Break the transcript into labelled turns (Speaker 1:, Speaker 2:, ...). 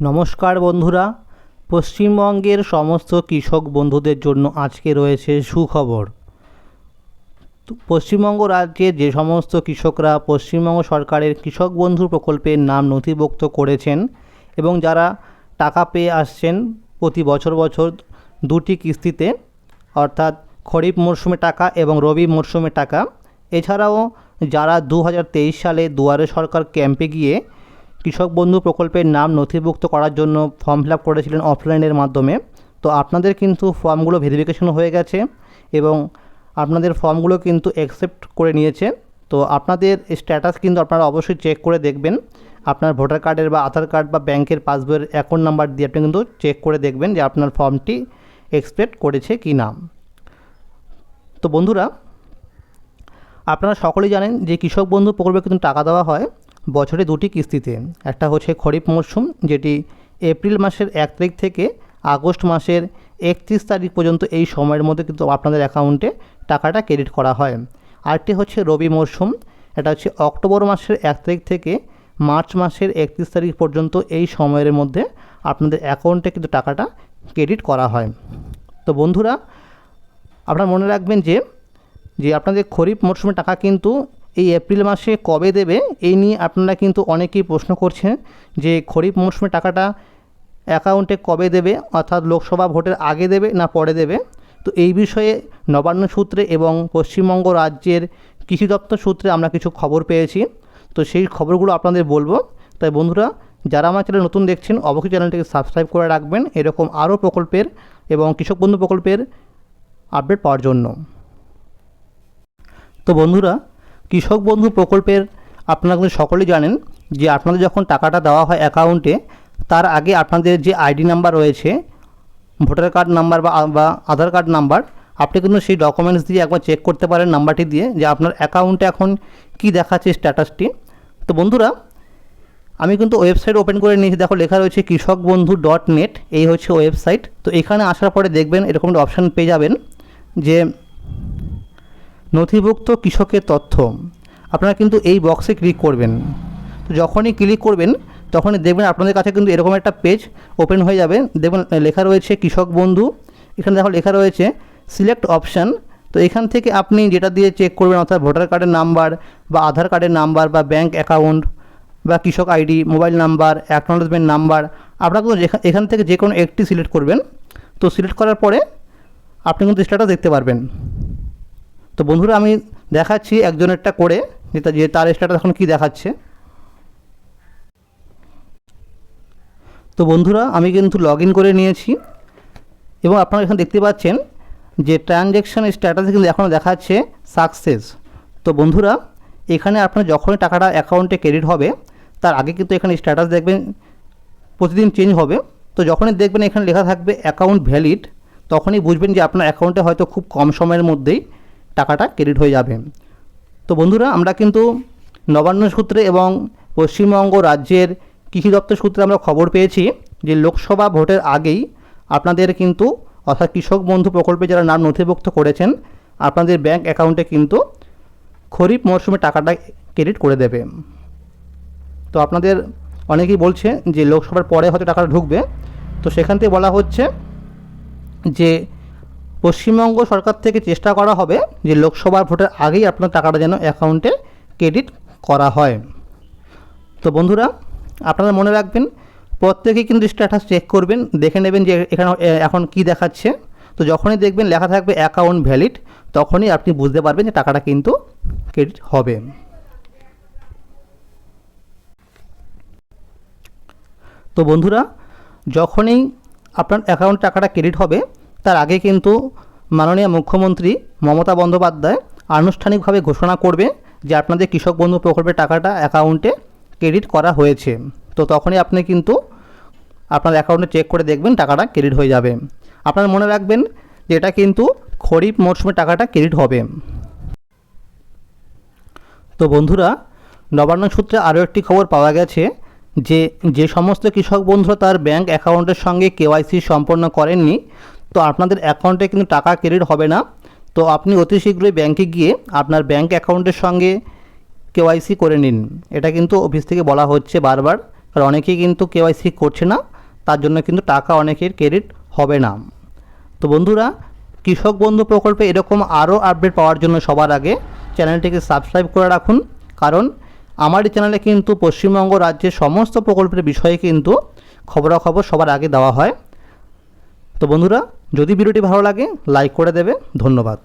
Speaker 1: নমস্কার বন্ধুরা। পশ্চিমবঙ্গের সমস্ত কৃষক বন্ধুদের জন্য আজকে রয়েছে সুখবর। পশ্চিমবঙ্গ রাজ্যে যে সমস্ত কৃষকরা পশ্চিমবঙ্গ সরকারের কৃষক বন্ধু প্রকল্পের নাম নথিভুক্ত করেছেন এবং যারা টাকা পেয়ে আসছেন প্রতি বছর বছর দুটি কিস্তিতে, অর্থাৎ খরিফ মরশুমে টাকা এবং রবি মরশুমে টাকা। এছাড়াও যারা দু হাজার তেইশ সালে দুয়ারে সরকার ক্যাম্পে গিয়ে কৃষক বন্ধু প্রকল্পের নাম নথিভুক্ত করার জন্য ফর্ম ফিল আপ করেছিলেন অফলাইনের মাধ্যমে। তো আপনাদের কিন্তু ফর্মগুলো ভেরিফিকেশন হয়ে গেছে এবং আপনাদের ফর্মগুলো কিন্তু অ্যাকসেপ্ট করে নিয়েছে। তো আপনাদের স্ট্যাটাস কিন্তু আপনারা অবশ্যই চেক করে দেখবেন। আপনার ভোটার কার্ডের বা আধার কার্ড বা ব্যাংকের পাসবইয়ের অ্যাকাউন্ট নাম্বার দিয়ে আপনি কিন্তু চেক করে দেখবেন যে আপনার ফর্মটি এক্সপেক্ট করেছে কি না। তো বন্ধুরা, আপনারা সকলেই জানেন যে কৃষক বন্ধু প্রকল্পে কিন্তু টাকা দেওয়া হয়। বছরে দুটি কিস্তিতে। একটা হচ্ছে খরিফ মরশুম যেটি এপ্রিল মাসের এক তারিখ থেকে আগস্ট মাসের একত্রিশ তারিখ পর্যন্ত এই সময়ের মধ্যে কিন্তু আপনাদের অ্যাকাউন্টে টাকাটা ক্রেডিট করা হয়। আরেকটি হচ্ছে রবি মরশুম এটা হচ্ছে অক্টোবর মাসের এক তারিখ থেকে মার্চ মাসের একত্রিশ তারিখ পর্যন্ত এই সময়ের মধ্যে আপনাদের অ্যাকাউন্টে কিন্তু টাকাটা ক্রেডিট করা হয়। তো বন্ধুরা, আপনারা মনে রাখবেন যে যে আপনাদের খরিফ মরশুমে টাকা কিন্তু এই এপ্রিল মাসে কবে দেবে, এই নিয়ে আপনারা কিন্তু অনেকেই প্রশ্ন করছেন যে খরিফ মরশুমে টাকাটা অ্যাকাউন্টে কবে দেবে, অর্থাৎ লোকসভা ভোটের আগে দেবে না পরে দেবে? তো এই বিষয়ে নবান্ন সূত্রে এবং পশ্চিমবঙ্গ রাজ্যের কৃষি দপ্তর সূত্রে আমরা কিছু খবর পেয়েছি। তো সেই খবরগুলো আপনাদের বলব। তাই বন্ধুরা, যারা আমার চ্যানেল নতুন দেখছেন, অবশ্যই চ্যানেলটিকে সাবস্ক্রাইব করে রাখবেন এরকম আরও প্রকল্পের এবং কৃষক বন্ধু প্রকল্পের আপডেট পাওয়ার জন্য। তো বন্ধুরা কৃষক বন্ধু প্রকল্পের আপনারা কিন্তু সকলেই জানেন যে আপনাদের যখন টাকাটা দেওয়া হয় অ্যাকাউন্টে, তার আগে আপনাদের যে আইডি নাম্বার রয়েছে, ভোটার কার্ড নাম্বার বা আধার কার্ড নাম্বার, আপনি কিন্তু সেই ডকুমেন্টস দিয়ে একবার চেক করতে পারেন নাম্বারটি দিয়ে যে আপনার অ্যাকাউন্টে এখন কী দেখাচ্ছে স্ট্যাটাসটি তো বন্ধুরা, আমি কিন্তু ওয়েবসাইট ওপেন করে নিয়েছি। দেখো, লেখা রয়েছে কৃষক বন্ধু ডট নেট এই হচ্ছে ওয়েবসাইট তো এখানে আসার পরে দেখবেন এরকম একটা অপশান পেয়ে যাবেন যে নথিভুক্ত কৃষকের তথ্য। আপনারা কিন্তু এই বক্সে ক্লিক করবেন। তো যখনই ক্লিক করবেন, তখনই দেখবেন আপনাদের কাছে কিন্তু এরকম একটা পেজ ওপেন হয়ে যাবে। দেখবেন লেখা রয়েছে কৃষক বন্ধু। এখানে দেখো লেখা রয়েছে সিলেক্ট অপশান তো এখান থেকে আপনি যেটা দিয়ে চেক করবেন, অর্থাৎ ভোটার কার্ডের নাম্বার বা আধার কার্ডের নাম্বার বা ব্যাঙ্ক অ্যাকাউন্ট বা কৃষক ID mobile number acknowledgement number আপনারা কিন্তু এখান থেকে যে কোনো একটি সিলেক্ট করবেন। তো সিলেক্ট করার পরে আপনি কিন্তু স্ট্যাটাস দেখতে পারবেন। তো বন্ধুরা আমি দেখাচ্ছি একজনেরটা করে, যে তার স্ট্যাটাস এখন কী দেখাচ্ছে। তো বন্ধুরা আমি কিন্তু লগ করে নিয়েছি, এবং আপনারা এখানে দেখতে পাচ্ছেন যে ট্রানজ্যাকশান স্ট্যাটাস কিন্তু এখনও দেখাচ্ছে সাকসেস তো বন্ধুরা, এখানে আপনার যখনই টাকাটা অ্যাকাউন্টে ক্রেডিট হবে, তার আগে কিন্তু এখানে স্ট্যাটাস দেখবেন, প্রতিদিন চেঞ্জ হবে। তো যখনই দেখবেন এখানে লেখা থাকবে অ্যাকাউন্ট ভ্যালিড তখনই বুঝবেন যে আপনার অ্যাকাউন্টে হয়তো খুব কম সময়ের মধ্যেই টাকাটা ক্রেডিট হয়ে যাবে। তো বন্ধুরা, আমরা কিন্তু নবান্ন সূত্রে এবং পশ্চিমবঙ্গ রাজ্যের কৃষি দপ্তর সূত্রে আমরা খবর পেয়েছি যে লোকসভা ভোটের আগেই আপনাদের কিন্তু, অর্থাৎ কৃষক বন্ধু প্রকল্পে যারা নাম নথিভুক্ত করেছেন, আপনাদের ব্যাংক অ্যাকাউন্টে কিন্তু খরিফ মরশুমে টাকাটা ক্রেডিট করে দেবে। তো আপনাদের অনেকেই বলছে যে লোকসভার পরে হয়তো টাকাটা ঢুকবে। তো সেখান থেকে বলা হচ্ছে যে পশ্চিমবঙ্গ সরকার থেকে চেষ্টা করা হবে যে লোকসভার ভোটের আগেই আপনার টাকাটা যেন অ্যাকাউন্টে ক্রেডিট করা হয়। তো বন্ধুরা, আপনারা মনে রাখবেন, প্রত্যেকেই কিন্তু স্ট্যাটাস চেক করবেন, দেখে নেবেন যে এখানে এখন কি দেখাচ্ছে। তো যখনই দেখবেন লেখা থাকবে অ্যাকাউন্ট ভ্যালিড তখনই আপনি বুঝতে পারবেন যে টাকাটা কিন্তু ক্রেডিট হবে। তো বন্ধুরা, যখনই আপনার অ্যাকাউন্ট টাকাটা ক্রেডিট হবে তার আগে কিন্তু মাননীয় মুখ্যমন্ত্রী মমতা বন্দ্যোপাধ্যায় আনুষ্ঠানিকভাবে ঘোষণা করবে যে আপনাদের কৃষক বন্ধু প্রকল্পের টাকাটা অ্যাকাউন্টে ক্রেডিট করা হয়েছে। তো তখনই আপনি কিন্তু আপনার অ্যাকাউন্টে চেক করে দেখবেন টাকাটা ক্রেডিট হয়ে যাবে। আপনার মনে রাখবেন যে এটা কিন্তু খরিফ মরশুমে টাকাটা ক্রেডিট হবে। তো বন্ধুরা, নবান্ন সূত্রে আরও একটি খবর পাওয়া গেছে যে যে সমস্ত কৃষক বন্ধুরা তার ব্যাংক অ্যাকাউন্টের সঙ্গে কেওয়াইসি সম্পন্ন করেননি তো আপনাদের অ্যাকাউন্টে কিন্তু টাকা ক্রেডিট হবে না। তো আপনি অতি শীঘ্রই ব্যাংকে গিয়ে আপনার ব্যাংক অ্যাকাউন্টের সঙ্গে কেওয়াইসি করে নিন। এটা কিন্তু অফিস থেকে বলা হচ্ছে বারবার। কারণ অনেকেই কিন্তু কেওয়াইসি করছে না। তার জন্য কিন্তু টাকা অনেকের ক্রেডিট হবে না। তো বন্ধুরা, কৃষক বন্ধু প্রকল্পে এরকম আরও আপডেট পাওয়ার জন্য সবার আগে চ্যানেলটিকে সাবস্ক্রাইব করে রাখুন। কারণ আমার এই চ্যানেলে কিন্তু পশ্চিমবঙ্গ রাজ্যের সমস্ত প্রকল্পের বিষয়ে কিন্তু খবরাখবর সবার আগে দেওয়া হয়। তো বন্ধুরা যদি ভিডিওটি ভালো লাগে লাইক করে দেবে ধন্যবাদ।